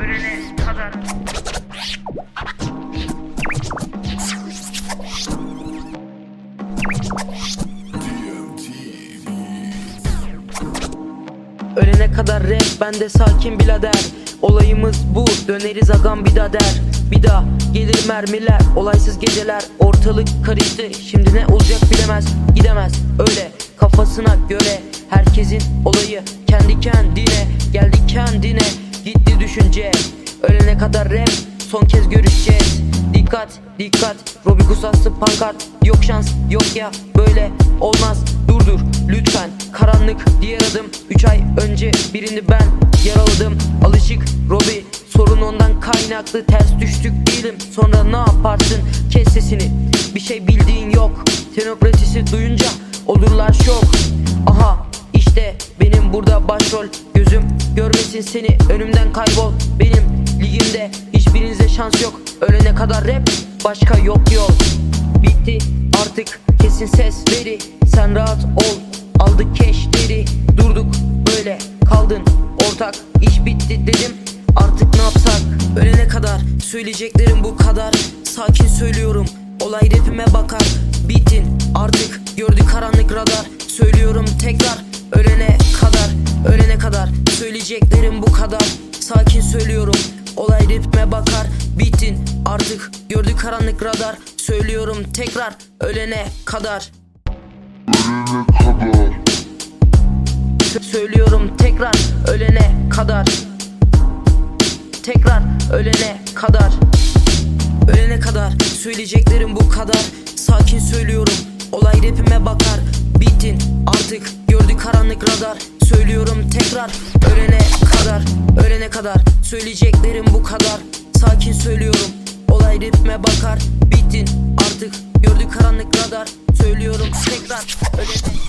ölene kadar. Ölene kadar rap bende sakin birader. Olayımız bu döneriz agam bir daha der. Bir daha gelir mermiler olaysız geceler. Ortalık karıştı şimdi ne olacak bilemez Gidemez. Öyle kafasına göre Herkesin olayı kendi kendine. Geldi kendine gitti düşünce. Ölene kadar rap son kez görüşeceğiz. Dikkat dikkat Robi Gusaslı pankart Yok şans yok ya böyle olmaz. Dur dur lütfen. Karanlık diğer adım. 3 ay önce birini ben yaraladım. Alışık Robi sorun ondan kaynaklı. Ters düştük değilim sonra ne yaparsın? Kes sesini. Bir şey bildiğin yok. Tenokratisi duyunca olurlar şok. Aha işte benim burada başrol Gözüm görmesin seni önümden kaybol. Benim ligimde hiçbirinize şans yok. Ölene kadar rap başka yok yol Bitti artık kesin sesleri Sen rahat ol aldık keşleri. Durduk böyle kaldın ortak iş bitti dedim. Artık ne yapsak? Ölene kadar Söyleyeceklerim bu kadar. Sakin söylüyorum olay rapime bakar. Bittin söyleyeceklerim bu kadar. Sakin söylüyorum olay rapime bakar. Bittin artık gördü karanlık radar. Söylüyorum tekrar ölene kadar. Sö- Söylüyorum tekrar ölene kadar. Tekrar ölene kadar. Ölene kadar söyleyeceklerim bu kadar. Sakin söylüyorum olay rapime bakar. Bittin artık gördü karanlık radar. Söylüyorum tekrar ölene kadar Ölene kadar. Söyleyeceklerim bu kadar. Sakin söylüyorum. Olay ritme bakar. Bittin. Artık Gördük karanlık kadar Söylüyorum tekrar. Önemli